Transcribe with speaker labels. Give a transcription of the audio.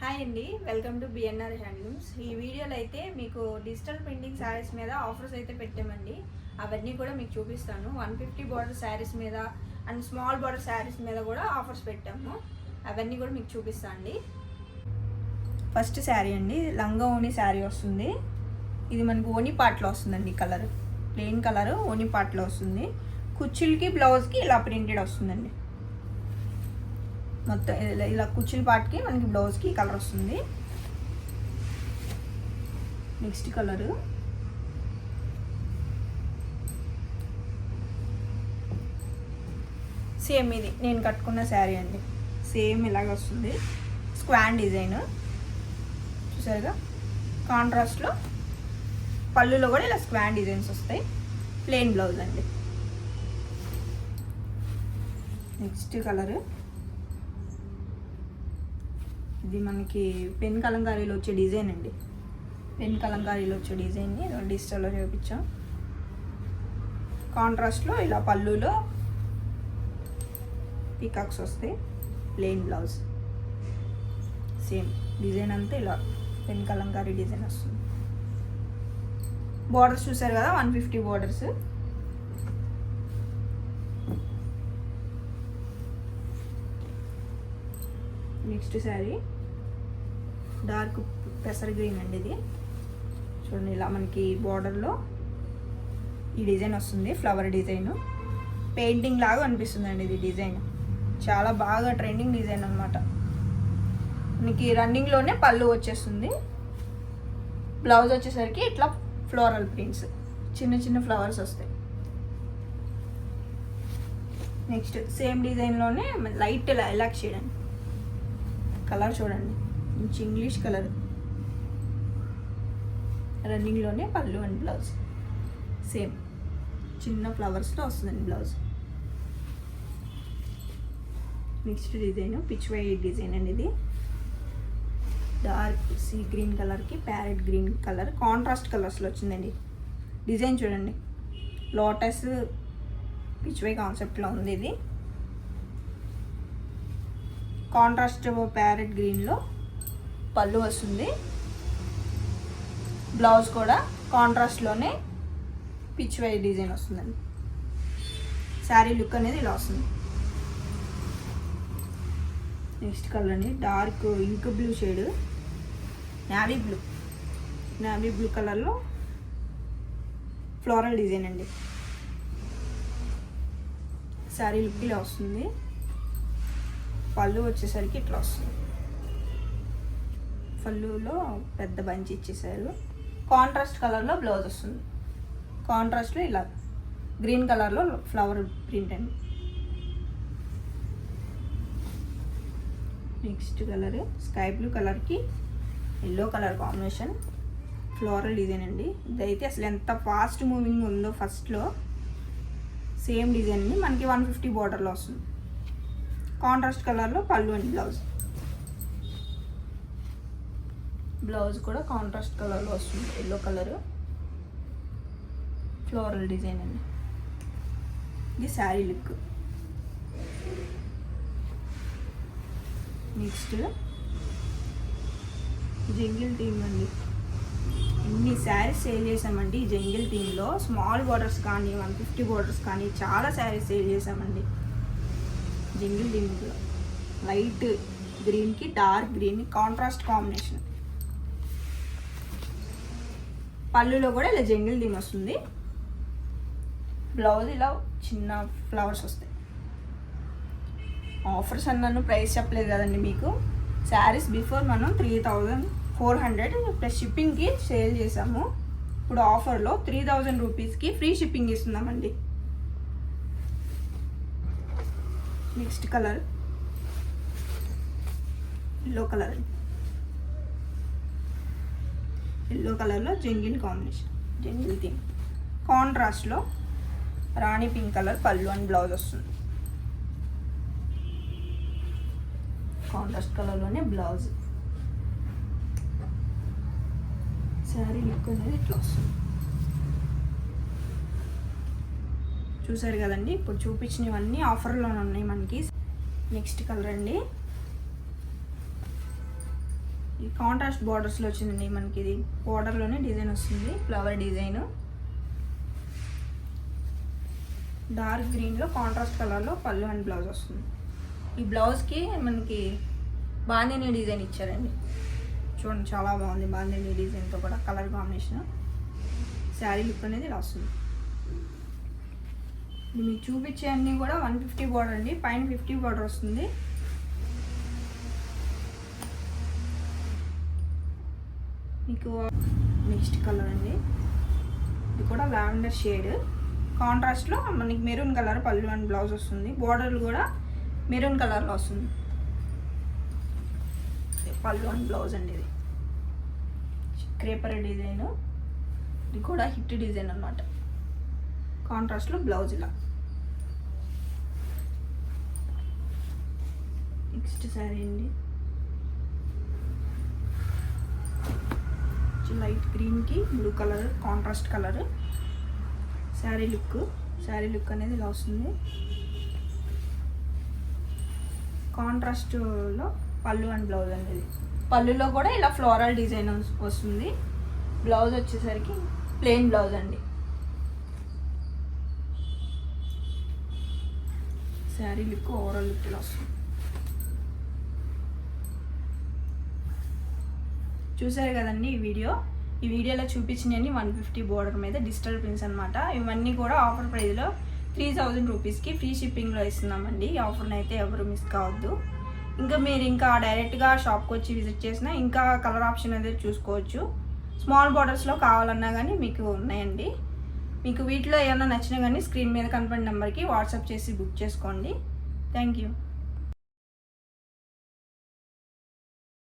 Speaker 1: Hi అండి welcome to BNR handlooms ఈ వీడియోలో అయితే మీకు డిజిటల్ ప్రింటింగ్ శారీస్ మీద ఆఫర్స్ అయితే పెట్టామండి. అవన్నీ కూడా మీకు చూపిస్తాను. వన్ ఫిఫ్టీ బార్డర్ శారీస్ మీద అండ్ స్మాల్ బార్డర్ శారీస్ మీద కూడా ఆఫర్స్ పెట్టాము. అవన్నీ కూడా మీకు చూపిస్తాను అండి. ఫస్ట్ శారీ అండి లంగా ఓణి శారీ వస్తుంది. ఇది మనకు ఓని పార్ట్లో వస్తుందండి కలర్ ప్లెయిన్ కలర్ ఓని పార్ట్లో వస్తుంది. కుర్చీలకి బ్లౌజ్కి ఇలా ప్రింటెడ్ వస్తుందండి. మొత్తం ఇలా ఇలా కుర్చీల పాటికి మనకి బ్లౌజ్కి కలర్ వస్తుంది. నెక్స్ట్ కలరు సేమ్ ఇది. నేను కట్టుకున్న శారీ అండి. సేమ్ ఇలాగ వస్తుంది. స్క్వాన్ డిజైన్ చూసారుగా? కాంట్రాస్ట్లో పళ్ళులో కూడా ఇలా స్క్వాన్ డిజైన్స్ వస్తాయి. ప్లెయిన్ బ్లౌజ్ అండి. నెక్స్ట్ కలరు ఇది మనకి పెన్ కలంకారీలో వచ్చే డిజైన్ అండి. పెన్ కలంకారీలో వచ్చే డిజైన్ని డిజిటల్లో చూపించాం. కాంట్రాస్ట్లో ఇలా పళ్ళులో పీకాక్స్ వస్తాయి. ప్లెయిన్ బ్లౌజ్ సేమ్ డిజైన్ అంతా ఇలా పెన్ కలంకారీ డిజైన్ వస్తుంది. బార్డర్స్ చూసారు కదా one fifty borders next sari dark పెసర్ green అండి ఇది. చూడండి ఇలా మనకి బార్డర్లో ఈ డిజైన్ వస్తుంది ఫ్లవర్ డిజైన్. పెయింటింగ్ లాగా అనిపిస్తుందండి ఇది డిజైన్. చాలా బాగా ట్రెండింగ్ డిజైన్ అనమాట మనకి రన్నింగ్లోనే పళ్ళు వచ్చేస్తుంది. బ్లౌజ్ వచ్చేసరికి ఇట్లా ఫ్లోరల్ ప్రింట్స్ చిన్న చిన్న ఫ్లవర్స్ వస్తాయి. నెక్స్ట్ సేమ్ డిజైన్లోనే లైట్ లైలాక్ షేడ్ కలర్ చూడండి. మంచి ఇంగ్లీష్ కలర్. రన్నింగ్లోనే పళ్ళు అండ్ బ్లౌజ్. సేమ్ చిన్న ఫ్లవర్స్లో వస్తుందండి blouse. Next design peach design అండి ఇది. డార్క్ సీ గ్రీన్ కలర్కి ప్యారెట్ గ్రీన్ కలర్ కాంట్రాస్ట్ కలర్స్లో వచ్చిందండి. డిజైన్ చూడండి. లోటస్ పిచ్వై కాన్సెప్ట్లో ఉంది ఇది. కాంట్రాస్ట్ ప్యారెట్ గ్రీన్లో పళ్ళు వస్తుంది. బ్లౌజ్ కూడా కాంట్రాస్ట్లోనే పిచ్ వై డిజైన్ వస్తుందండి. శారీ లుక్ అనేది ఇలా వస్తుంది. నెక్స్ట్ కలర్ అండి. Dark ink blue shade navy blue navy blue కలర్లో ఫ్లోరల్ డిజైన్ అండి. శారీ లుక్ ఇలా వస్తుంది. పళ్ళు వచ్చేసరికి ఇట్లా వస్తుంది. పళ్ళులో పెద్ద బంచి ఇచ్చేసారు కాంట్రాస్ట్ కలర్లో బ్లౌజ్ వస్తుంది. కాంట్రాస్ట్లో ఇలా గ్రీన్ కలర్లో ఫ్లవర్ ప్రింట్ అండి. నెక్స్ట్ కలర్ స్కై బ్లూ కలర్కి yellow colour combination floral design అండి. ఇదైతే అసలు ఎంత ఫాస్ట్ మూవింగ్ ఉందో ఫస్ట్లో సేమ్ డిజైన్ అండి. మనకి వన్ ఫిఫ్టీ బార్డర్లో వస్తుంది. కాంట్రాస్ట్ కలర్లో పళ్ళు అండి బ్లౌజ్ బ్లౌజ్ కూడా కాంట్రాస్ట్ కలర్లో వస్తుంది ఎల్లో కలర్. ఫ్లోరల్ డిజైన్ అండి. ఇది sari look. Next jungle team అండి. ఇన్ని శారీస్ సేల్ చేసామండి ఈ జంగిల్ థీమ్లో స్మాల్ బార్డర్స్ కానీ వన్ ఫిఫ్టీ బోర్డర్స్ కానీ చాలా శారీస్ సేల్ చేసామండి జంగిల్ థీమ్లో లైట్ గ్రీన్కి డార్క్ గ్రీన్ కాంట్రాస్ట్ కాంబినేషన్. పళ్ళులో కూడా ఇలా జంగిల్ థీమ్ వస్తుంది. బ్లౌజ్ ఇలా చిన్న ఫ్లవర్స్ వస్తాయి. ఆఫర్స్ అన్నాను ప్రైస్ చెప్పలేదు కదండి మీకు. శారీస్ బిఫోర్ మనం three thousand four hundred plus షిప్పింగ్కి sale చేసాము. ఇప్పుడు ఆఫర్లో త్రీ థౌజండ్ రూపీస్కి ఫ్రీ షిప్పింగ్ ఇస్తున్నామండి. నెక్స్ట్ కలర్ ఎల్లో కలర్ అండి ఎల్లో కలర్లో జంగిల్ కాంబినేషన్. Jungle theme. కాంట్రాస్ట్లో రాణి పింక్ కలర్ పళ్ళు అండ్ బ్లౌజ్ వస్తుంది. కాంట్రాస్ట్ కలర్లోనే బ్లౌజ్. శారీ లుక్ అనేది ఇట్లా వస్తుంది. చూసారు కదండి? ఇప్పుడు చూపించినవన్నీ ఆఫర్లోనే ఉన్నాయి మనకి. నెక్స్ట్ కలర్ అండి. ఈ కాంట్రాస్ట్ బార్డర్స్లో వచ్చిందండి మనకి ఇది. బార్డర్లోనే డిజైన్ వస్తుంది ఫ్లవర్ డిజైన్ డార్క్ గ్రీన్లో కాంట్రాస్ట్ కలర్లో పళ్ళు అండ్ బ్లౌజ్ వస్తుంది. ఈ బ్లౌజ్కి మనకి బాందిని డిజైన్ ఇచ్చారండి. చూడండి చాలా బాగుంది బాందిని డిజైన్తో కూడా కలర్ కాంబినేషన్ శారీ లుక్ అనేది ఇలా వస్తుంది. మీకు చూపించే అన్నీ కూడా వన్ ఫిఫ్టీ బార్డర్ అండి. పైన ఫిఫ్టీ బార్డర్ వస్తుంది. మీకు నెక్స్ట్ కలర్ అండి. ఇది కూడా లావెండర్ షేడ్. కాంట్రాస్ట్లో మనకి మెరూన్ కలర్ పళ్ళు అండ్ బ్లౌజ్ వస్తుంది. బోర్డర్లు కూడా మెరూన్ కలర్లో వస్తుంది. పళ్ళు అండ్ బ్లౌజ్ అండి ఇది. Creeper design. ఇది కూడా హిట్ డిజైన్ అనమాట కాంట్రాస్ట్లో బ్లౌజ్ ఇలా. నెక్స్ట్ సారీ అండి. లైట్ గ్రీన్కి blue colour contrast colour. Sari look sari look అనేది ఇలా వస్తుంది. కాంట్రాస్ట్లో పళ్ళు అండ్ బ్లౌజ్ అనేది పళ్ళులో కూడా ఇలా ఫ్లోరల్ డిజైన్ వస్తుంది. బ్లౌజ్ వచ్చేసరికి ప్లెయిన్ బ్లౌజ్ అండి. శారీ లుక్ ఓవరాల్ లుక్ ఇలా వస్తుంది. చూసారు కదండి ఈ వీడియో? ఈ వీడియోలో చూపించినవి వన్ ఫిఫ్టీ బోర్డర్ మీద డిజిటల్ ప్రింట్స్ అనమాట ఇవన్నీ కూడా ఆఫర్ ప్రైస్లో త్రీ థౌజండ్ రూపీస్కి ఫ్రీ షిప్పింగ్లో ఇస్తున్నామండి. ఈ ఆఫర్ని అయితే ఎవరు మిస్ కావద్దు. ఇంకా మీరు ఇంకా డైరెక్ట్గా షాప్కి వచ్చి విజిట్ చేసినా ఇంకా కలర్ ఆప్షన్ అనేది చూసుకోవచ్చు. స్మాల్ బార్డర్స్లో కావాలన్నా కానీ మీకు ఉన్నాయండి. మీకు వీటిలో ఏమైనా నచ్చినా కానీ స్క్రీన్ మీద కనపడిన నెంబర్కి వాట్సాప్ చేసి బుక్ చేసుకోండి. Thank you.